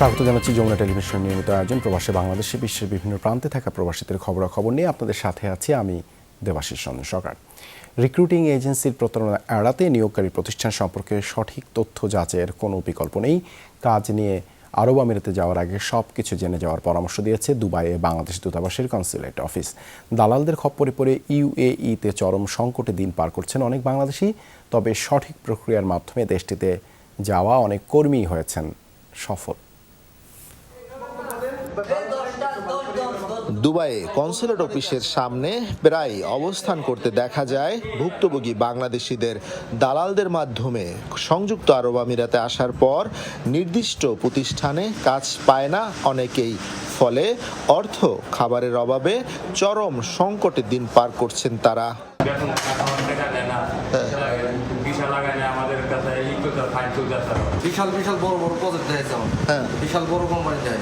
স্বাগত জানাচ্ছি যমুনা টেলিভিশন নিয়মিত আয়োজন, প্রবাসী বাংলাদেশে বিশ্বের বিভিন্ন প্রান্তে থাকা প্রবাসীদের খবরাখবর নিয়ে আপনাদের সাথে আছি আমি দেবাশিস চন্দ্র সরকার। রিক্রুটিং এজেন্সির প্রতারণা এড়াতে নিয়োগকারী প্রতিষ্ঠান সম্পর্কে সঠিক তথ্য যাচাইয়ের কোনো বিকল্প নেই। কাজ নিয়ে আরব আমিরাতে যাওয়ার আগে সব কিছু জেনে যাওয়ার পরামর্শ দিয়েছে দুবাইয়ে বাংলাদেশ দূতাবাসের কনসুলেট অফিস। দালালদের খপ্পরে পড়ে ইউএইতে চরম সংকটে দিন পার করছেন অনেক বাংলাদেশি, তবে সঠিক প্রক্রিয়ার মাধ্যমে দেশটিতে যাওয়া অনেক কর্মী হয়েছেন সফল। দুবাইয়ে কনসুলেট অফিসের সামনে প্রায় অবস্থান করতে দেখা যায় ভুক্তভোগী বাংলাদেশিদের দালালদের মাধ্যমে। সংযুক্ত আরব আমিরাতে আসার পর নির্দিষ্ট প্রতিষ্ঠানে কাজ পায় না অনেকেই। ফলে অর্থ খাবারের অভাবে চরম সংকটে দিন পার করছেন তারা। বিশাল বিশাল বড় বড় প্রজেক্ট দেয় হ্যাঁ। বিশাল বড় কোম্পানি দেয়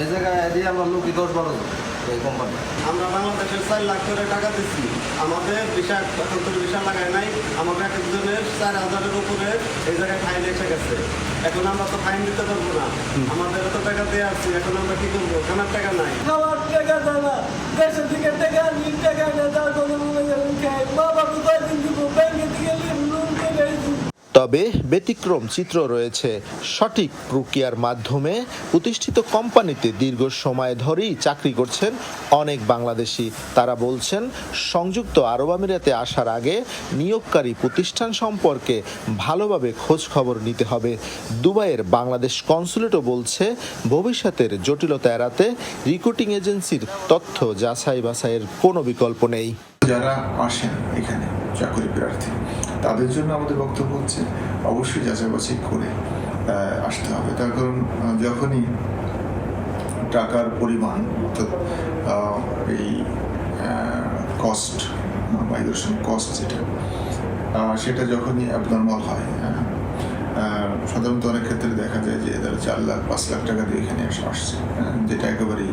এই জায়গায় দিয়ে আমরা লোকই দশ বারো জন এই কোম্পানি আমরা বাংলাদেশের চার লাখ করে টাকা দিচ্ছি আমাদের ভিসা এখন তো ভিসা লাগায় নাই। আমাদের এক একজনের চার হাজারের উপরে এই জায়গায় ফাইন এসে গেছে। এখন আমরা তো ফাইন দিতে পারব না। আমাদের তো টাকা দিয়ে আসছি এখন আমরা কি করব? ওখানের টাকা নাই। খাবার টাকা দেয় দেশের থেকে টাকা আনি টাকা এনে যার জন্য মনে করেন খাই বাবা কোথায় দিন দিব ব্যাংকে থেকে লোন করে আইছি তবে ব্যতিক্রম চিত্র রয়েছে। সঠিক প্রক্রিয়ার মাধ্যমে প্রতিষ্ঠিত কোম্পানিতে দীর্ঘ সময় ধরেই চাকরি করছেন অনেক বাংলাদেশি। তারা বলছেন, সংযুক্ত আরব আমিরাতে আসার আগে নিয়োগকারী প্রতিষ্ঠান সম্পর্কে ভালোভাবে খোঁজ খবর নিতে হবে। দুবাইয়ের বাংলাদেশ কনসুলেটও বলছে, ভবিষ্যতের জটিলতা এড়াতে রিক্রুটিং এজেন্সির তথ্য যাচাই বাছাইয়ের কোনো বিকল্প নেই। যারা আসেন এখানে, চাকরি প্রার্থী। তাদের জন্য আমাদের বক্তব্য হচ্ছে, অবশ্যই যাচাই বাছাই করে আসতে হবে। তার কারণ যখনই টাকার পরিমাণ, অর্থাৎ এই কস্ট মাইগ্রেশন কস্ট যেটা সেটা যখনই অ্যাবনর্মাল হয় সাধারণত অনেক ক্ষেত্রে দেখা যায় যে তারা চার লাখ, পাঁচ লাখ টাকা দিয়ে এখানে আসছে যেটা একেবারেই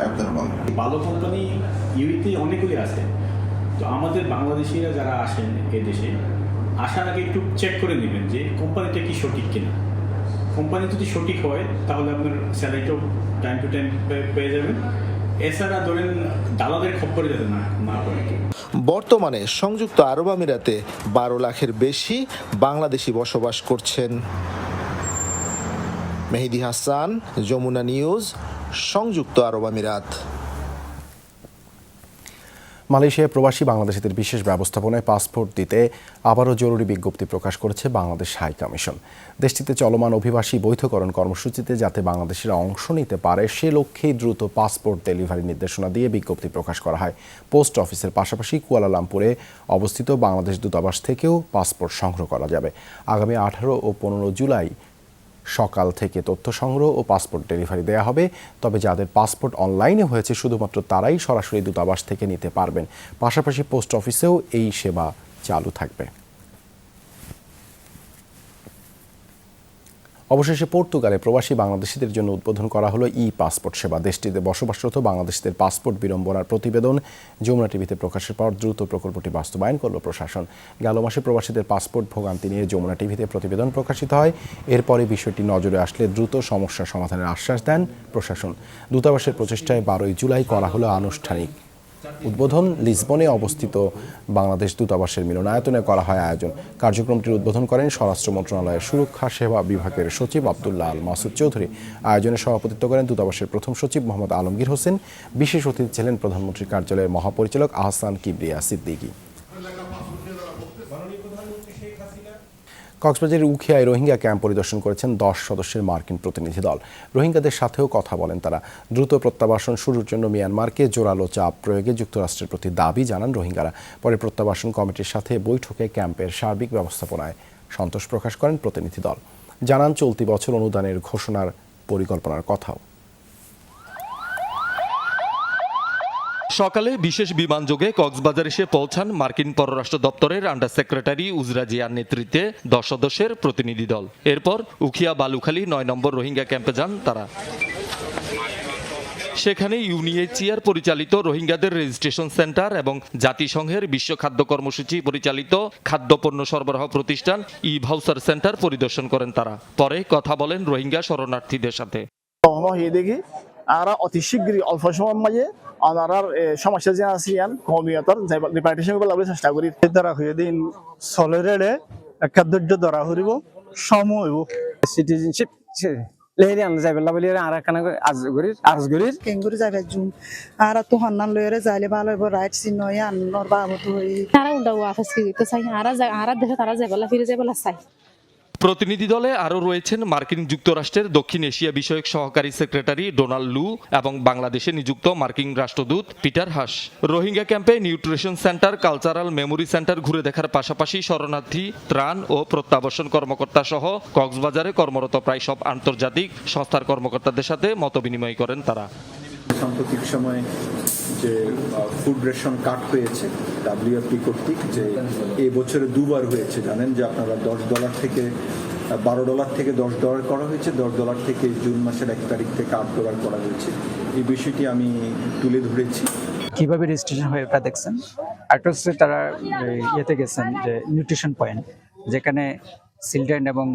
অ্যাবনর্মাল ভালো কোম্পানি ইউইতে অনেকগুলি আছে। তো আমাদের বাংলাদেশিরা যারা আসেন এই দেশে আসার আগে একটু চেক করে নেবেন যে কোম্পানিটা কি সঠিক কিনা। কোম্পানি যদি সঠিক হয়, তাহলে আপনার স্যালারিটাও টাইম টু টাইম পেয়ে যাবেন। এছাড়া ধরেন দালালের খপ্পরে যাতে না না পড়ে বর্তমানে সংযুক্ত আরব আমিরাতে বারো লাখের বেশি বাংলাদেশি বসবাস করছেন। মেহেদি হাসান, যমুনা নিউজ, সংযুক্ত আরব আমিরাত। মালয়েশিয়ায় প্রবাসী বাংলাদেশিদের বিশেষ ব্যবস্থাপনায় পাসপোর্ট দিতে আবারও জরুরি বিজ্ঞপ্তি প্রকাশ করেছে বাংলাদেশ হাই কমিশন। দেশটিতে চলমান অভিবাসী বৈধকরণ কর্মসূচিতে যাতে বাংলাদেশিরা অংশ নিতে পারে, সে লক্ষ্যেই দ্রুত পাসপোর্ট ডেলিভারি নির্দেশনা দিয়ে বিজ্ঞপ্তি প্রকাশ করা হয়। পোস্ট অফিসের পাশাপাশি কুয়ালালামপুরে অবস্থিত বাংলাদেশ দূতাবাস থেকেও পাসপোর্ট সংগ্রহ করা যাবে। আগামী আঠারো ও পনেরো জুলাই সকাল থেকে তথ্য সংগ্রহ ও পাসপোর্ট ডেলিভারি দেওয়া হবে। তবে যাদের পাসপোর্ট অনলাইনে হয়েছে, শুধুমাত্র তারাই সরাসরি দূতাবাস থেকে নিতে পারবেন। পাশাপাশি পোস্ট অফিসেও এই সেবা চালু থাকবে। অবশেষে পর্তুগালে প্রবাসী বাংলাদেশিদের জন্য উদ্বোধন করা হলো ই পাসপোর্ট সেবা। দেশটিতে বসবাসরত বাংলাদেশিদের পাসপোর্ট বিড়ম্বনার প্রতিবেদন যমুনা টিভিতে প্রকাশের পর দ্রুত প্রকল্পটি বাস্তবায়ন করল প্রশাসন। গেল মাসে প্রবাসীদের পাসপোর্ট ভোগান্তি নিয়ে যমুনা টিভিতে প্রতিবেদন প্রকাশিত হয়। এরপরে বিষয়টি নজরে আসলে দ্রুত সমস্যা সমাধানের আশ্বাস দেন প্রশাসন। দূতাবাসের প্রচেষ্টায় বারোই জুলাই করা হলো আনুষ্ঠানিক। উদ্বোধন লিসবনে অবস্থিত বাংলাদেশ দূতাবাসের মিলনায়তনে করা হয় আয়োজন। কার্যক্রমটির উদ্বোধন করেন স্বরাষ্ট্র মন্ত্রণালয়ের সুরক্ষা সেবা বিভাগের সচিব আবদুল্লাহ আল মাসুদ চৌধুরী। আয়োজনে সভাপতিত্ব করেন দূতাবাসের প্রথম সচিব মোহাম্মদ আলমগীর হোসেন। বিশেষ অতিথি ছিলেন প্রধানমন্ত্রীর কার্যালয়ের মহাপরিচালক আহসান কিবরিয়া সিদ্দিকী। কক্সবাজারের উখিয়ায় রোহিঙ্গা ক্যাম্প পরিদর্শন করেছেন দশ সদস্যের মার্কিন প্রতিনিধি দল। রোহিঙ্গাদের সাথেও কথা বলেন তারা। দ্রুত প্রত্যাবাসন শুরুর জন্য মিয়ানমারকে জোরালো চাপ প্রয়োগে যুক্তরাষ্ট্রের প্রতি দাবি জানান রোহিঙ্গারা। পরে প্রত্যাবাসন কমিটির সাথে বৈঠকে ক্যাম্পের সার্বিক ব্যবস্থাপনায় সন্তোষ প্রকাশ করেন প্রতিনিধি দল। জানান চলতি বছর অনুদানের ঘোষণার পরিকল্পনার কথাও। সকালে বিশেষ বিমানযোগে কক্সবাজার এসে পৌঁছান মার্কিন পররাষ্ট্র দপ্তরের আন্ডার সেক্রেটারি উজরা জিয়ার নেতৃত্বে দশ সদস্যের প্রতিনিধি দল। এরপর উখিয়া বালুখালী নয় নম্বর রোহিঙ্গা ক্যাম্পে যান তারা। সেখানে ইউনিএইচসিআর পরিচালিত রোহিঙ্গাদের রেজিস্ট্রেশন সেন্টার এবং জাতিসংঘের বিশ্ব খাদ্য কর্মসূচি পরিচালিত খাদ্যপণ্য সরবরাহ প্রতিষ্ঠান ই ভাউসার সেন্টার পরিদর্শন করেন তারা। পরে কথা বলেন রোহিঙ্গা শরণার্থীদের সাথে। হয়ে অতি শীঘ্রই অল্প সময়ের মাঝে আমার সমস্যা যে আছে ইয়ান কমিয়তর রিপার্টিশন করলে চেষ্টা করি। দ্বারা হয়ে দিন সলেরে একটা ধৈর্য ধরা হরিব সম হইব। সিটিজেনশিপ লেহেরি আনলে যাইবে বলি আর একখানা আজ করির আজ করির। কেঙ্গুরি যাবে জুম আর তো হন্নান লয়রে যাইলে ভালো হইব রাইট চিহ্ন আন্নর বাবত হই তারা উল্টা ওয়াফাস তো চাই আরা আরা দেশে তারা যাইবেলা ফিরে যাইবেলা চাই। প্রতিনিধি দলে আরও রয়েছেন মার্কিন যুক্তরাষ্ট্রের দক্ষিণ এশিয়া বিষয়ক সহকারী সেক্রেটারি ডোনাল্ড লু এবং বাংলাদেশে নিযুক্ত মার্কিন রাষ্ট্রদূত পিটার হাস। রোহিঙ্গা ক্যাম্পে nutrition centre, cultural memory centre ঘুরে দেখার পাশাপাশি শরণার্থী, ত্রাণ ও প্রত্যাবাসন কর্মকর্তা সহ কক্সবাজারে কর্মরত প্রায় সব আন্তর্জাতিক সংস্থার কর্মকর্তাদের সাথে মতবিনিময় করেন তারা। সাম্প্রতিক সময়ে যে ফুড রেশন কাট হয়েছে ডাব্লিউএফপি কর্তৃক, যে এ বছরে দুবার হয়েছে, জানেন? যে আপনারা দশ ডলার থেকে বারো ডলার থেকে দশ ডলার করা হয়েছে, দশ ডলার থেকে জুন মাসের এক তারিখ থেকে আট ডলার করা হয়েছে। এই বিষয়টি আমি তুলে ধরেছি। কীভাবে রেজিস্ট্রেশন হয়ে ওটা দেখছেন? হচ্ছে তারা ইয়েতে গেছেন যে নিউট্রিশন পয়েন্ট যেখানে চিলড্রেন এবং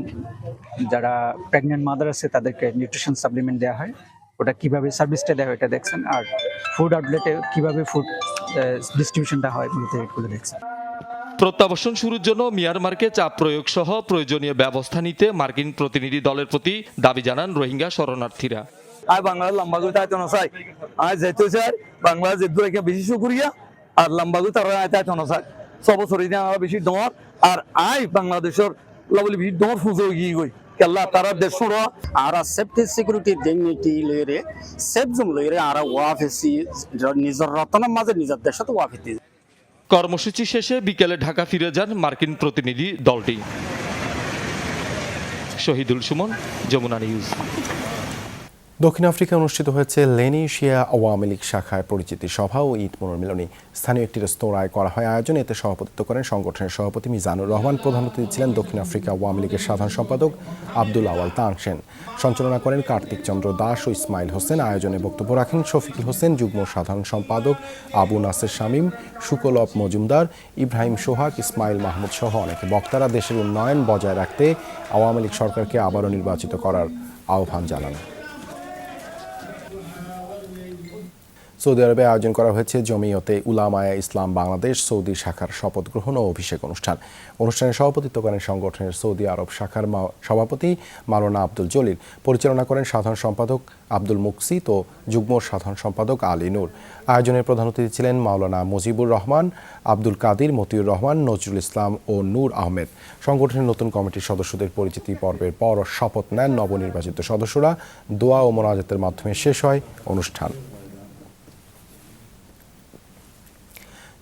যারা প্রেগনেন্ট মাদার আছে তাদেরকে নিউট্রিশন সাপ্লিমেন্ট দেওয়া হয়। ওটা কীভাবে সার্ভিসটা দেওয়া হয় এটা দেখছেন আর ফুড আউটলেটে কীভাবে ফুড ডিস্ট্রিবিউশনটা হয় মূলত এগুলো দেখছেন। প্রত্যাবাসন শুরুর জন্য মিয়ানমারকে চাপ প্রয়োগ সহ প্রয়োজনীয় ব্যবস্থা নিতে মার্কিন প্রতিনিধি দলের প্রতি দাবি জানান রোহিঙ্গা শরণার্থীরা। আর বাংলাদেশ লম্বা গুলো তাইতো না চাই আর যেতে চাই বাংলাদেশ যেহেতু এখানে বেশি শুকুরিয়া আর লম্বা গুলো তারা তাইতো না চাই সব বছর আমরা বেশি ডর আর আই বাংলাদেশের লাবলি বেশি ডর ফুজো গিয়ে গই। কেল্লা তারা দেশ ಆರ সেফটি সিকিউরিটি ডিগনিটি লইরে ಸೇಫ್ ಜುಮ್ লইরে ಆರ ওয়াফেসি নিজের রতনের মাঝে নিজের দেশত ওয়াফেতি কর্মসূচি শেষে বিকেলে ঢাকা ফিরে যান মার্কিন প্রতিনিধি দলটি। শহীদুল সুমন, যমুনা নিউজ। দক্ষিণ আফ্রিকায় অনুষ্ঠিত হয়েছে লেনেশিয়া আওয়ামী লীগ শাখায় পরিচিতি সভা ও ঈদ পুনর্মিলনী স্থানীয় একটি রেস্তোরাঁয় করা হয় আয়োজন এতে সভাপতিত্ব করেন সংগঠনের সভাপতি মিজানুর রহমান, প্রধান অতিথি ছিলেন দক্ষিণ আফ্রিকা আওয়ামী লীগের সাধারণ সম্পাদক আব্দুল আওয়াল তানসেন সঞ্চালনা করেন কার্তিক চন্দ্র দাস ও ইসমাইল হোসেন। আয়োজনে বক্তব্য রাখেন শফিকুল হোসেন, যুগ্ম সাধারণ সম্পাদক আবু নাসের শামীম শুকলপ মজুমদার, ইব্রাহিম সোহাগ, ইসমাইল মাহমুদ সহ অনেকে বক্তারা দেশের উন্নয়ন বজায় রাখতে আওয়ামী লীগ সরকারকে আবারও নির্বাচিত করার আহ্বান জানান। সৌদি আরবে আয়োজন করা হয়েছে জমিয়তে উলামায়া ইসলাম বাংলাদেশ সৌদি শাখার শপথ গ্রহণ ও অভিষেক অনুষ্ঠান। অনুষ্ঠানে সভাপতিত্ব করেন সংগঠনের সৌদি আরব শাখার সভাপতি মাওলানা আব্দুল জলিল, পরিচালনা করেন সাধারণ সম্পাদক আব্দুল মুকসিত ও যুগ্ম সাধারণ সম্পাদক আলী নূর। আয়োজনের প্রধান অতিথি ছিলেন মাওলানা মুজিবুর রহমান, আব্দুল কাদির, মতিউর রহমান, নজরুল ইসলাম ও নূর আহমেদ। সংগঠনের নতুন কমিটির সদস্যদের পরিচিতি পর্বের পর শপথ নেন নবনির্বাচিত সদস্যরা। দোয়া ও মোনাজাতের মাধ্যমে শেষ হয় অনুষ্ঠান।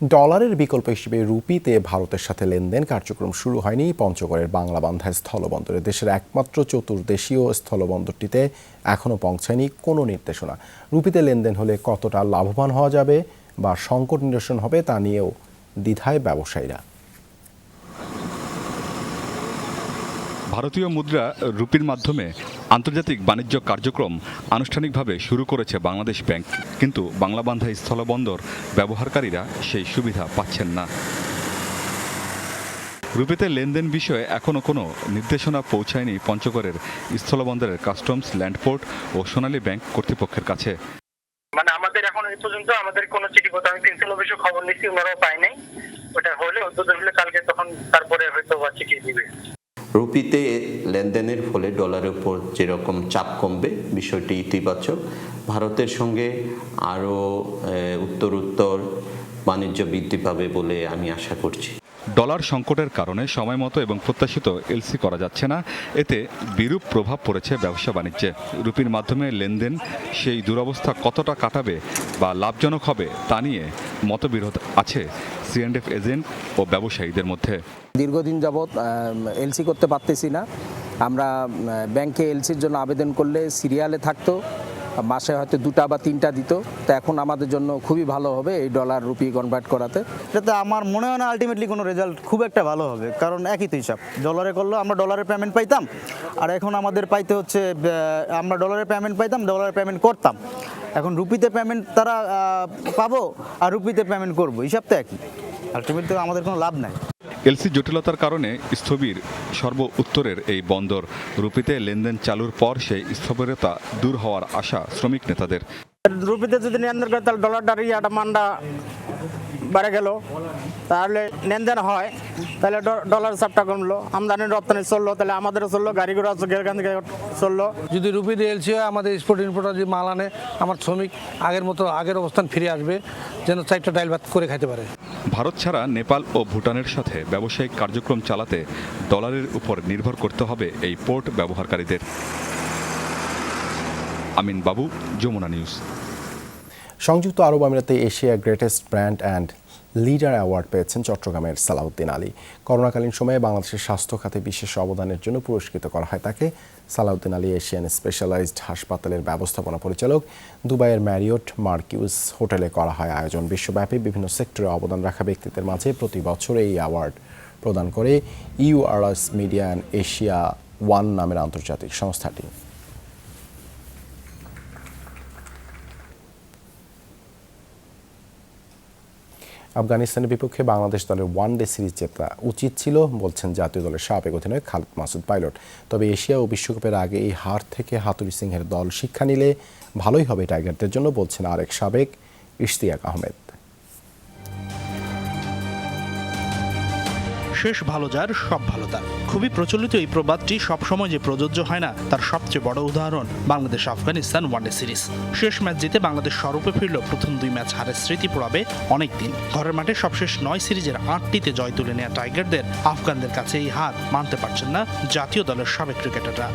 ডলারের বিকল্প হিসেবে রুপিতে ভারতের সাথে লেনদেন কার্যক্রম শুরু হয়নি। পঞ্চগড়ের বাংলা বান্ধায় স্থলবন্দরে দেশের একমাত্র চতুর্দেশীয় স্থলবন্দরটিতে এখনও পৌঁছায়নি কোনো নির্দেশনা। রুপিতে লেনদেন হলে কতটা লাভবান হওয়া যাবে বা সংকট নিরসন হবে তা নিয়েও দ্বিধায় ব্যবসায়ীরা। ভারতীয় মুদ্রা রুপির মাধ্যমে আন্তর্জাতিক বাণিজ্য কার্যক্রম আনুষ্ঠানিকভাবে শুরু করেছে বাংলাদেশ ব্যাংক, কিন্তু বাংলাবান্ধা স্থলবন্দর ব্যবহারকারীরা সেই সুবিধা পাচ্ছেন না। রুপিতে লেনদেন বিষয়ে এখনও কোনো নির্দেশনা পৌঁছায়নি পঞ্চগড়ের স্থলবন্দরের কাস্টমস, ল্যান্ডপোর্ট ও সোনালী ব্যাংক কর্তৃপক্ষের কাছে। মানে আমাদের এখন এই পর্যন্ত আমাদের কোনো চিঠি পত্র আমি প্রিন্সিপাল অফিসে খবর নিচ্ছি, ওনারাও নাই। ওটা হলে উদ্বোধন হলে কালকে তখন তারপরে হয়তো বা চিঠি দিবে। রুপিতে লেনদেনের ফলে ডলারের উপর যেরকম চাপ কমবে, বিষয়টি ইতিবাচক। ভারতের সঙ্গে আরও উত্তর উত্তর বাণিজ্য বৃদ্ধি পাবে বলে আমি আশা করছি। ডলার সংকটের কারণে সময় মতো এবং প্রত্যাশিত এলসি করা যাচ্ছে না। এতে বিরূপ প্রভাব পড়েছে ব্যবসা বাণিজ্যে। রুপির মাধ্যমে লেনদেন সেই দুরবস্থা কতটা কাটাবে বা লাভজনক হবে তা নিয়ে মতবিরোধ আছে সিএনডেফ এজেন্ট ও ব্যবসায়ীদের মধ্যে। দীর্ঘদিন যাবৎ এলসি করতে পারতেছি না। আমরা ব্যাংকে এলসির জন্য আবেদন করলে সিরিয়ালে থাকতো। মাসে হয়তো দুটা বা তিনটা দিত। তো এখন আমাদের জন্য খুবই ভালো হবে এই ডলার রুপি কনভার্ট করাতে। এটাতে আমার মনে হয় না আলটিমেটলি কোনো রেজাল্ট খুব একটা ভালো হবে, কারণ একই তো হিসাব। ডলারে করলেও আমরা ডলারের পেমেন্ট পাইতাম, আর এখন আমাদের পাইতে হচ্ছে আমরা ডলারের পেমেন্ট পাইতাম ডলারের পেমেন্ট করতাম। এখন রুপিতে পেমেন্ট তারা পাবো, আর রুপিতে পেমেন্ট করব। হিসাব তো একই। আলটিমেটলি আমাদের কোনো লাভ নাই। এলসি জটিলতার কারণে স্থবির সর্ব উত্তরের এই বন্দর রুপিতে লেনদেন চালুর পর সেই স্থবিরতা দূর হওয়ার আশা শ্রমিক নেতাদের। রুপিতে যদি লেনদেন করে তাহলে ডলারটা ইয়াটা মানটা বেড়ে গেল। তাহলে লেনদেন হয় তাহলে ডলার চাপটা কমলো। আমদানি রপ্তানি চলল তাহলে আমাদেরও চলল গাড়ি ঘোড়া এখান থেকে চলল। যদি রুপি দিয়ে এলসি হয় আমাদের এক্সপোর্ট ইম্পোর্টার যদি মাল আনে আমার শ্রমিক আগের মতো আগের অবস্থান ফিরে আসবে যেন চারটা ডাইল ভাত করে খাইতে পারে। ভারত ছাড়া নেপাল ও ভুটানের সাথে ব্যবসায়িক কার্যক্রম চালাতে ডলারের উপর নির্ভর করতে হবে এই পোর্ট ব্যবহারকারীদের। আমিন বাবু, যমুনা নিউজ। সংযুক্ত আরব আমিরাতে Asia greatest brand and leader award পেয়েছেন চট্টগ্রামের সালাউদ্দিন আলী। করোনাকালীন সময়ে বাংলাদেশের স্বাস্থ্য খাতে বিশেষ অবদানের জন্য পুরস্কৃত করা হয় তাকে। সালাউদ্দিন আলী এশিয়ান স্পেশালাইজড হাসপাতালের ব্যবস্থাপনা পরিচালক। দুবাইয়ের ম্যারিওট মার্কিউস হোটেলে করা হয় আয়োজন। বিশ্বব্যাপী বিভিন্ন সেক্টরে অবদান রাখা ব্যক্তিদের মাঝে প্রতি বছর এই অ্যাওয়ার্ড প্রদান করে URS media and Asia one নামের আন্তর্জাতিক সংস্থাটি। আফগানিস্তানের বিপক্ষে বাংলাদেশ দলের ওয়ান ডে সিরিজ জেতা উচিত ছিল, বলছেন জাতীয় দলের সাবেক অধিনায়ক খালিদ মাসুদ পাইলট। তবে এশিয়া ও বিশ্বকাপের আগে এই হার থেকে হাতুরি সিংহের দল শিক্ষা নিলে ভালোই হবে টাইগারদের জন্য, বলছেন আরেক সাবেক ইশতিয়াক আহমেদ। শেষ ভালো যার, সব ভালো তার। খুবই প্রচলিত এই প্রবাদটি সবসময় যে প্রযোজ্য হয় না, তার সবচেয়ে বড় উদাহরণ Bangladesh Afghanistan one day series. শেষ ম্যাচ জিতে বাংলাদেশ স্বরূপে ফিরল প্রথম দুই ম্যাচ হারের স্মৃতি পড়াবে অনেক দিন ঘরের মাঠে সবশেষ নয় সিরিজের আটটিতে জয় তুলে নেওয়া টাইগারদের, আফগানদের কাছে এই হার মানতে পারছেন না জাতীয় দলের সাবেক ক্রিকেটাররা।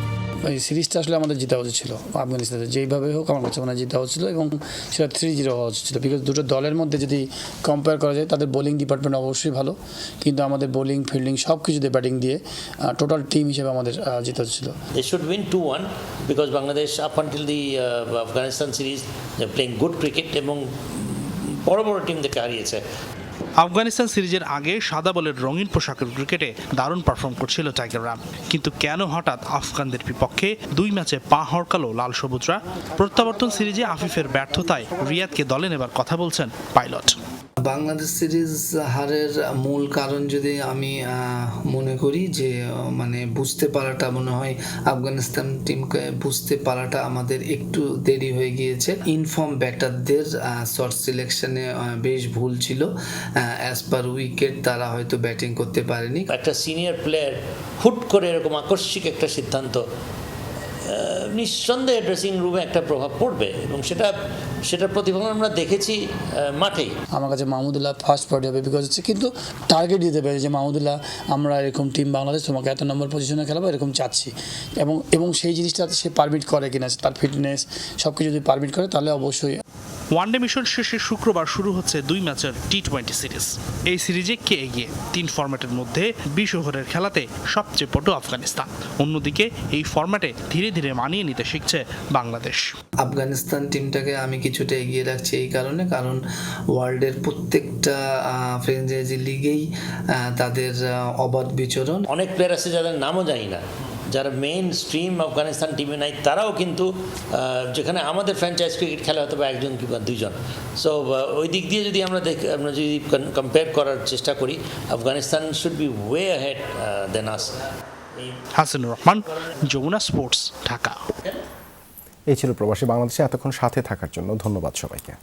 এই সিরিজটা আসলে আমাদের জিতা উচিত ছিল আফগানিস্তানে যেইভাবে হোক আমার কাছে মনে জিতা উচিত ছিল এবং সেটা থ্রি জিরো হওয়া উচিত ছিল। বিকজ দুটো দলের মধ্যে যদি কম্পেয়ার করা যায় তাদের বোলিং ডিপার্টমেন্ট অবশ্যই ভালো কিন্তু আমাদের বোলিং ফিল্ডিং সব কিছুতে ব্যাটিং দিয়ে টোটাল টিম হিসেবে আমাদের জিতা ছিল। Win 2 1 because Bangladesh, up until the uh, Afghanistan series, they're playing good cricket এবং বড় বড় টিমদেরকে হারিয়েছে। আফগানিস্তান সিরিজের আগে সাদা বলের রঙিন পোশাকের ক্রিকেটে দারুণ পারফর্ম করছিল টাইগার টাইগাররা কিন্তু কেন হঠাৎ আফগানদের বিপক্ষে দুই ম্যাচে পা হরকালো লাল সবুজরা? প্রত্যাবর্তন সিরিজে আফিফের ব্যর্থতায় রিয়াদকে দলে নেবার কথা বলছেন পাইলট। বাংলাদেশ সিরিজ হারের মূল কারণ যদি আমি মনে করি যে মানে বুঝতে পারাটা মনে হয় আফগানিস্তান টিমকে বুঝতে পারাটা আমাদের একটু দেরি হয়ে গিয়েছে। ইনফর্ম ব্যাটারদের শর্ট সিলেকশনে বেশ ভুল ছিল। অ্যাজ পার উইকেট তারা হয়তো ব্যাটিং করতে পারেনি। একটা সিনিয়র প্লেয়ার হুট করে এরকম আকস্মিক একটা সিদ্ধান্ত নিঃসন্দেহে ড্রেসিং রুমে একটা প্রভাব পড়বে এবং সেটা, সেটার প্রতিফলন আমরা দেখেছি মাঠে আমার কাছে মাহমুদুল্লাহ ফার্স্ট পার্টি হবে বিকজ হচ্ছে কিন্তু টার্গেট দিতে পারে যে মাহমুদুল্লাহ, আমরা এরকম টিম বাংলাদেশ তোমাকে এত নম্বর পজিশনে খেলাবো, এরকম চাচ্ছি। এবং এবং সেই জিনিসটা সে পারমিট করে কিনা, তার ফিটনেস সব কিছু যদি পারমিট করে, তাহলে অবশ্যই ওয়ানডে মিশন শেষে শুক্রবার শুরু হচ্ছে দুই ম্যাচের টি টোয়েন্টি সিরিজ। এই সিরিজে কে এগিয়ে? তিন ফরম্যাটের মধ্যে বিশ ওভারের খেলাতে সবচেয়ে পটু আফগানিস্তান। অন্যদিকে এই ফরম্যাটে ধীরে ধীরে মানিয়ে নিতে শিখছে বাংলাদেশ। আফগানিস্তান টিমটাকে আমি কিছুটা এগিয়ে রাখছি এই কারণে কারণ ওয়ার্ল্ডের প্রত্যেকটা ফ্রেঞ্চাইজি লিগেই তাদের অবাধ বিচরণ। অনেক প্লেয়ার আছে যাদের নামও জানি না। যারা মেইন স্ট্রিম আফগানিস্তান টিমে নাই তারাও কিন্তু যেখানে আমাদের ফ্র্যাঞ্চাইজ ক্রিকেট খেলা হতে পারে একজন কিংবা দুইজন। সো ওই দিক দিয়ে যদি আমরা দেখ আমরা যদি কম্পেয়ার করার চেষ্টা করি Afghanistan should be way ahead than us Hasanur Rahman Jamuna sports Dhaka. এই ছিল প্রবাসী বাংলাদেশে এতক্ষণ সাথে থাকার জন্য ধন্যবাদ সবাইকে।